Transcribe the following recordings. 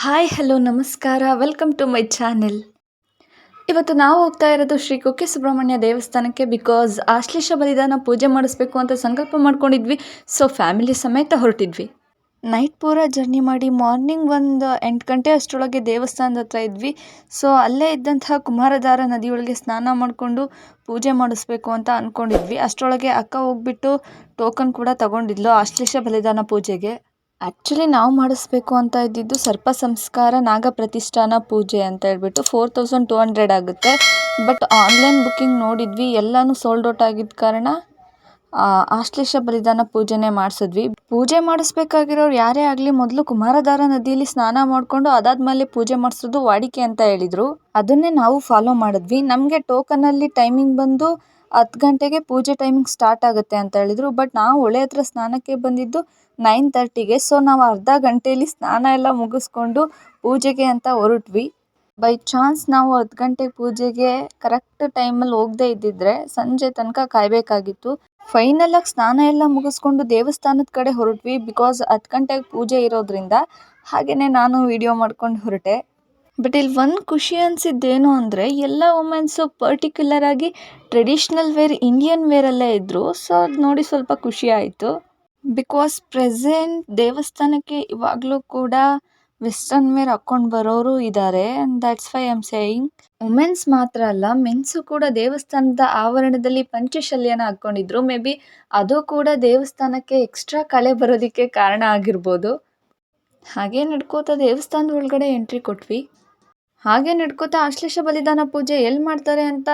Hi, hello, ನಮಸ್ಕಾರ. Welcome to my channel ಇವತ್ತು ನಾವು ಹೋಗ್ತಾ ಇರೋದು ಶ್ರೀ ಕುಕ್ಕೆ ಸುಬ್ರಹ್ಮಣ್ಯ ದೇವಸ್ಥಾನಕ್ಕೆ ಬಿಕಾಸ್ ಆಶ್ಲೇಷ ಬಲಿದಾನ ಪೂಜೆ ಮಾಡಿಸ್ಬೇಕು ಅಂತ ಸಂಕಲ್ಪ ಮಾಡ್ಕೊಂಡಿದ್ವಿ. ಸೊ ಫ್ಯಾಮಿಲಿ ಸಮೇತ ಹೊರಟಿದ್ವಿ. ನೈಟ್ ಪೂರ ಜರ್ನಿ ಮಾಡಿ ಮಾರ್ನಿಂಗ್ ಒಂದು ಎಂಟು ಗಂಟೆ ಅಷ್ಟರೊಳಗೆ ದೇವಸ್ಥಾನದ ಹತ್ರ ಇದ್ವಿ. ಸೊ ಅಲ್ಲೇ ಇದ್ದಂತಹ ಕುಮಾರಧಾರ ನದಿಯೊಳಗೆ ಸ್ನಾನ ಮಾಡಿಕೊಂಡು ಪೂಜೆ ಮಾಡಿಸ್ಬೇಕು ಅಂತ ಅಂದ್ಕೊಂಡಿದ್ವಿ ಅಷ್ಟರೊಳಗೆ ಅಕ್ಕ ಹೋಗ್ಬಿಟ್ಟು ಟೋಕನ್ ಕೂಡ ತಗೊಂಡಿದ್ಲು ಆಶ್ಲೇಷ ಬಲಿದಾನ ಪೂಜೆಗೆ. ಆ್ಯಕ್ಚುಲಿ ನಾವು ಮಾಡಿಸ್ಬೇಕು ಅಂತ ಇದ್ದಿದ್ದು ಸರ್ಪ ಸಂಸ್ಕಾರ ನಾಗ ಪ್ರತಿಷ್ಠಾನ ಪೂಜೆ ಅಂತ ಹೇಳ್ಬಿಟ್ಟು ಫೋರ್ ತೌಸಂಡ್ ಟು ಹಂಡ್ರೆಡ್ ಆಗುತ್ತೆ. ಬಟ್ ಆನ್ಲೈನ್ ಬುಕ್ಕಿಂಗ್ ನೋಡಿದ್ವಿ, ಎಲ್ಲನೂ ಸೋಲ್ಡ್ ಔಟ್ ಆಗಿದ್ದ ಕಾರಣ ಆಶ್ಲೇಷ ಬಲಿದಾನ ಪೂಜೆನೇ ಮಾಡಿಸಿದ್ವಿ. ಪೂಜೆ ಮಾಡಿಸ್ಬೇಕಾಗಿರೋರು ಯಾರೇ ಆಗಲಿ ಮೊದಲು ಕುಮಾರಧಾರ ನದಿಯಲ್ಲಿ ಸ್ನಾನ ಮಾಡಿಕೊಂಡು ಅದಾದಮೇಲೆ ಪೂಜೆ ಮಾಡಿಸೋದು ವಾಡಿಕೆ ಅಂತ ಹೇಳಿದರು. ಅದನ್ನೇ ನಾವು ಫಾಲೋ ಮಾಡಿದ್ವಿ. ನಮಗೆ ಟೋಕನಲ್ಲಿ ಟೈಮಿಂಗ್ ಬಂದು ಹತ್ತು ಗಂಟೆಗೆ ಪೂಜೆ ಟೈಮಿಂಗ್ ಸ್ಟಾರ್ಟ್ ಆಗುತ್ತೆ ಅಂತ ಹೇಳಿದ್ರು. ಬಟ್ ನಾವು ಹೊಳೆ ಹತ್ರ ಸ್ನಾನಕ್ಕೆ ಬಂದಿದ್ದು ನೈನ್ ತರ್ಟಿಗೆ ಸೊ ನಾವು ಅರ್ಧ ಗಂಟೆಯಲ್ಲಿ ಸ್ನಾನ ಎಲ್ಲ ಮುಗಿಸ್ಕೊಂಡು ಪೂಜೆಗೆ ಅಂತ ಹೊರಟ್ವಿ. ಬೈ ಚಾನ್ಸ್ ನಾವು ಹತ್ತು ಗಂಟೆ ಪೂಜೆಗೆ ಕರೆಕ್ಟ್ ಟೈಮಲ್ಲಿ ಹೋಗದೆ ಇದ್ದಿದ್ರೆ ಸಂಜೆ ತನಕ ಕಾಯಬೇಕಾಗಿತ್ತು. ಫೈನಲಾಗಿ ಸ್ನಾನ ಎಲ್ಲ ಮುಗಿಸ್ಕೊಂಡು ದೇವಸ್ಥಾನದ ಕಡೆ ಹೊರಟ್ವಿ. ಬಿಕಾಸ್ ಹತ್ತು ಗಂಟೆಗೆ ಪೂಜೆ ಇರೋದ್ರಿಂದ ಹಾಗೆಯೇ ನಾನು ವಿಡಿಯೋ ಮಾಡ್ಕೊಂಡು ಹೊರಟೆ. ಬಟ್ ಇಲ್ಲಿ ಒಂದು ಖುಷಿ ಅನಿಸಿದ್ದೇನು ಅಂದರೆ, ಎಲ್ಲ ವುಮೆನ್ಸು ಪರ್ಟಿಕ್ಯುಲರ್ ಆಗಿ ಟ್ರೆಡಿಷ್ನಲ್ ವೇರ್ ಇಂಡಿಯನ್ ವೇರಲ್ಲೇ ಇದ್ದರು ಸೊ ಅದು ನೋಡಿ ಸ್ವಲ್ಪ ಖುಷಿ ಆಯಿತು. ಬಿಕಾಸ್ ಪ್ರೆಸೆಂಟ್ ದೇವಸ್ಥಾನಕ್ಕೆ ಇವಾಗಲೂ ಕೂಡ ವೆಸ್ಟರ್ನ್ ವೇರ್ ಹಾಕ್ಕೊಂಡು ಬರೋರು ಇದ್ದಾರೆ and that's why I am saying womens ಮಾತ್ರ ಅಲ್ಲ ಮೆನ್ಸು ಕೂಡ ದೇವಸ್ಥಾನದ ಆವರಣದಲ್ಲಿ ಪಂಚಶಲ್ಯನ ಹಾಕ್ಕೊಂಡಿದ್ರು ಮೇ ಬಿ ಅದು ಕೂಡ ದೇವಸ್ಥಾನಕ್ಕೆ ಎಕ್ಸ್ಟ್ರಾ ಕಳೆ ಬರೋದಕ್ಕೆ ಕಾರಣ ಆಗಿರ್ಬೋದು. ಹಾಗೆ ನಡ್ಕೋತಾ ದೇವಸ್ಥಾನದ ಒಳಗಡೆ ಎಂಟ್ರಿ ಕೊಟ್ವಿ. ಹಾಗೆ ನಡ್ಕೋತಾ ಆಶ್ಲೇಷ ಬಲಿದಾನ ಪೂಜೆ ಎಲ್ಲಿ ಮಾಡ್ತಾರೆ ಅಂತ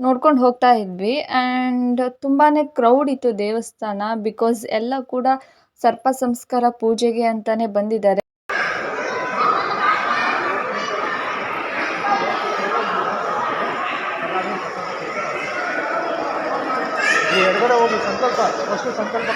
ನೋಡ್ಕೊಂಡು ಹೋಗ್ತಾ ಇದ್ವಿ. ಆ್ಯಂಡ್ ತುಂಬಾ ಕ್ರೌಡ್ ಇತ್ತು ದೇವಸ್ಥಾನ ಬಿಕಾಸ್ ಎಲ್ಲ ಕೂಡ ಸರ್ಪ ಸಂಸ್ಕಾರ ಪೂಜೆಗೆ ಅಂತಾನೆ ಬಂದಿದ್ದಾರೆ. ಸಂಕಲ್ಪ ಸಂಕಲ್ಪ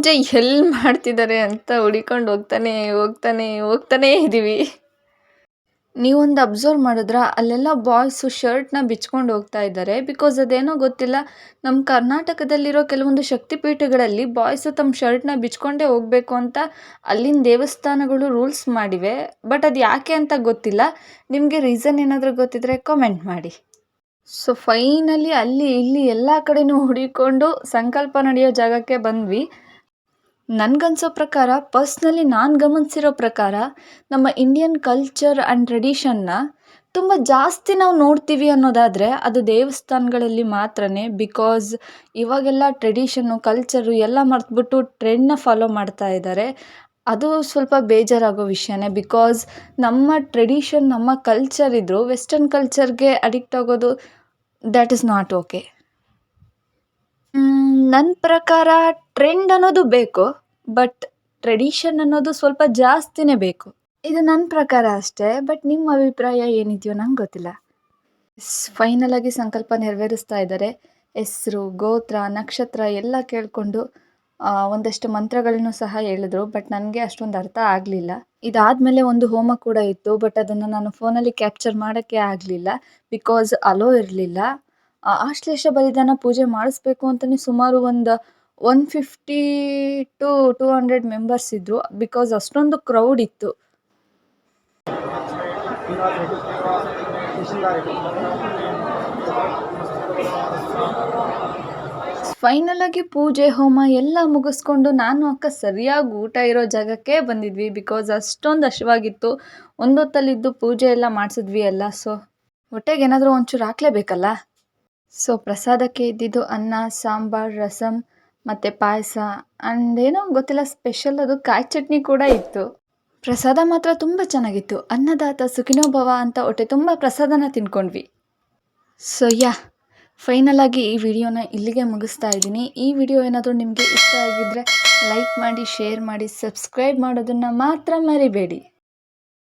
ಪೂಜೆ ಎಲ್ಲಿ ಮಾಡ್ತಿದ್ದಾರೆ ಅಂತ ಹುಡಿಕೊಂಡು ಹೋಗ್ತಾನೆ ಹೋಗ್ತಾನೆ, ಹೋಗ್ತಾನೇ ಇದ್ದೀವಿ ನೀವೊಂದು ಅಬ್ಸರ್ವ್ ಮಾಡಿದ್ರ ಅಲ್ಲೆಲ್ಲ ಬಾಯ್ಸು ಶರ್ಟ್ನ ಬಿಚ್ಕೊಂಡು ಹೋಗ್ತಾ ಇದ್ದಾರೆ. ಬಿಕಾಸ್ ಅದೇನೋ ಗೊತ್ತಿಲ್ಲ ನಮ್ಮ ಕರ್ನಾಟಕದಲ್ಲಿರೋ ಕೆಲವೊಂದು ಶಕ್ತಿಪೀಠಗಳಲ್ಲಿ ಬಾಯ್ಸು ತಮ್ಮ ಶರ್ಟ್ನ ಬಿಚ್ಕೊಂಡೇ ಹೋಗಬೇಕು ಅಂತ ಅಲ್ಲಿನ ದೇವಸ್ಥಾನಗಳು ರೂಲ್ಸ್ ಮಾಡಿವೆ. ಬಟ್ ಅದು ಯಾಕೆ ಅಂತ ಗೊತ್ತಿಲ್ಲ. ನಿಮಗೆ ರೀಸನ್ ಏನಾದರೂ ಗೊತ್ತಿದ್ರೆ ಕಾಮೆಂಟ್ ಮಾಡಿ. ಸೊ ಫೈನಲಿ ಅಲ್ಲಿ ಇಲ್ಲಿ ಎಲ್ಲ ಕಡೆನೂ ಹುಡಿಕೊಂಡು ಸಂಕಲ್ಪ ನಡೆಯೋ ಜಾಗಕ್ಕೆ ಬಂದ್ವಿ. ನನಗನ್ಸೋ ಪ್ರಕಾರ, ಪರ್ಸ್ನಲಿ ನಾನು ಗಮನಿಸಿರೋ ಪ್ರಕಾರ, ನಮ್ಮ ಇಂಡಿಯನ್ ಕಲ್ಚರ್ ಆ್ಯಂಡ್ ಟ್ರೆಡಿಷನ್ನ ತುಂಬ ಜಾಸ್ತಿ ನಾವು ನೋಡ್ತೀವಿ ಅನ್ನೋದಾದರೆ, ಅದು ದೇವಸ್ಥಾನಗಳಲ್ಲಿ ಮಾತ್ರನೇ ಬಿಕಾಸ್ ಇವಾಗೆಲ್ಲ ಟ್ರೆಡಿಷನ್ನು ಕಲ್ಚರು ಎಲ್ಲ ಮರೆತುಬಿಟ್ಟು ಟ್ರೆಂಡ್ನ ಫಾಲೋ ಮಾಡ್ತಾ ಇದ್ದಾರೆ ಅದು ಸ್ವಲ್ಪ ಬೇಜಾರಾಗೋ ವಿಷಯನೇ ಬಿಕಾಸ್ ನಮ್ಮ ಟ್ರೆಡಿಷನ್ ನಮ್ಮ ಕಲ್ಚರ್ ಇದ್ದರೂ ವೆಸ್ಟರ್ನ್ ಕಲ್ಚರ್ಗೆ ಅಡಿಕ್ಟ್ ಆಗೋದು ದ್ಯಾಟ್ ಇಸ್ ನಾಟ್ ಓಕೆ ನನ್ನ ಪ್ರಕಾರ ಟ್ರೆಂಡ್ ಅನ್ನೋದು ಬೇಕು ಬಟ್ ಟ್ರೆಡಿಷನ್ ಅನ್ನೋದು ಸ್ವಲ್ಪ ಜಾಸ್ತಿನೇ ಬೇಕು. ಇದು ನನ್ನ ಪ್ರಕಾರ ಅಷ್ಟೇ ಬಟ್ ನಿಮ್ಮ ಅಭಿಪ್ರಾಯ ಏನಿದೆಯೋ ನಂಗೆ ಗೊತ್ತಿಲ್ಲ. ಫೈನಲ್ ಆಗಿ ಸಂಕಲ್ಪ ನೆರವೇರಿಸ್ತಾ ಇದ್ದಾರೆ. ಹೆಸರು, ಗೋತ್ರ, ನಕ್ಷತ್ರ ಎಲ್ಲ ಕೇಳಿಕೊಂಡು ಒಂದಷ್ಟು ಮಂತ್ರಗಳನ್ನು ಸಹ ಹೇಳಿದ್ರು ಬಟ್ ನನಗೆ ಅಷ್ಟೊಂದು ಅರ್ಥ ಆಗಲಿಲ್ಲ. ಇದಾದಮೇಲೆ ಒಂದು ಹೋಮ ಕೂಡ ಇತ್ತು ಬಟ್ ಅದನ್ನು ನಾನು ಫೋನಲ್ಲಿ ಕ್ಯಾಪ್ಚರ್ ಮಾಡೋಕ್ಕೆ ಆಗಲಿಲ್ಲ ಬಿಕಾಸ್ ಅಲೋ ಇರಲಿಲ್ಲ. ಆಶ್ಲೇಷ ಬಲಿದಾನ ಪೂಜೆ ಮಾಡಿಸ್ಬೇಕು ಅಂತಲೇ ಸುಮಾರು ಒಂದು one fifty to two hundred members ಇದ್ದರು ಬಿಕಾಸ್ ಅಷ್ಟೊಂದು ಕ್ರೌಡ್ ಇತ್ತು. ಫೈನಲ್ ಪೂಜೆ, ಹೋಮ ಎಲ್ಲ ಮುಗಿಸ್ಕೊಂಡು ನಾನು ಅಕ್ಕ ಸರಿಯಾಗಿ ಊಟ ಇರೋ ಜಾಗಕ್ಕೆ ಬಂದಿದ್ವಿ. ಬಿಕಾಸ್ ಅಷ್ಟೊಂದು ಹಶ್ವಾಗಿತ್ತು ಒಂದೊತ್ತಲ್ಲಿದ್ದು ಪೂಜೆ ಎಲ್ಲ ಮಾಡಿಸಿದ್ವಿ ಎಲ್ಲ ಸೊ ಹೊಟ್ಟೆಗೆ ಏನಾದರೂ ಒಂಚೂರು ಹಾಕ್ಲೇಬೇಕಲ್ಲ? ಸೊ ಪ್ರಸಾದಕ್ಕೆ ಇದ್ದಿದ್ದು ಅನ್ನ, ಸಾಂಬಾರು ರಸಮ್ ಮತ್ತು ಪಾಯಸ ಆ್ಯಂಡ್ ಏನೋ ಗೊತ್ತಿಲ್ಲ ಸ್ಪೆಷಲ್ ಅದು ಕಾಯಿ ಚಟ್ನಿ ಕೂಡ ಇತ್ತು. ಪ್ರಸಾದ ಮಾತ್ರ ತುಂಬ ಚೆನ್ನಾಗಿತ್ತು. ಅನ್ನದಾತ ಸುಖಿನೋಭವ ಅಂತ ಹೊಟ್ಟೆ ತುಂಬ ಪ್ರಸಾದನ ತಿನ್ಕೊಂಡ್ವಿ. ಸೊ ಯಾ ಫೈನಲ್ ಆಗಿ ಈ ವಿಡಿಯೋನ ಇಲ್ಲಿಗೆ ಮುಗಿಸ್ತಾ ಇದ್ದೀನಿ. ಈ ವಿಡಿಯೋ ಏನಾದರೂ ನಿಮಗೆ ಇಷ್ಟ ಆಗಿದ್ದರೆ ಲೈಕ್ ಮಾಡಿ ಶೇರ್ ಮಾಡಿ ಸಬ್ಸ್ಕ್ರೈಬ್ ಮಾಡೋದನ್ನು ಮಾತ್ರ ಮರಿಬೇಡಿ.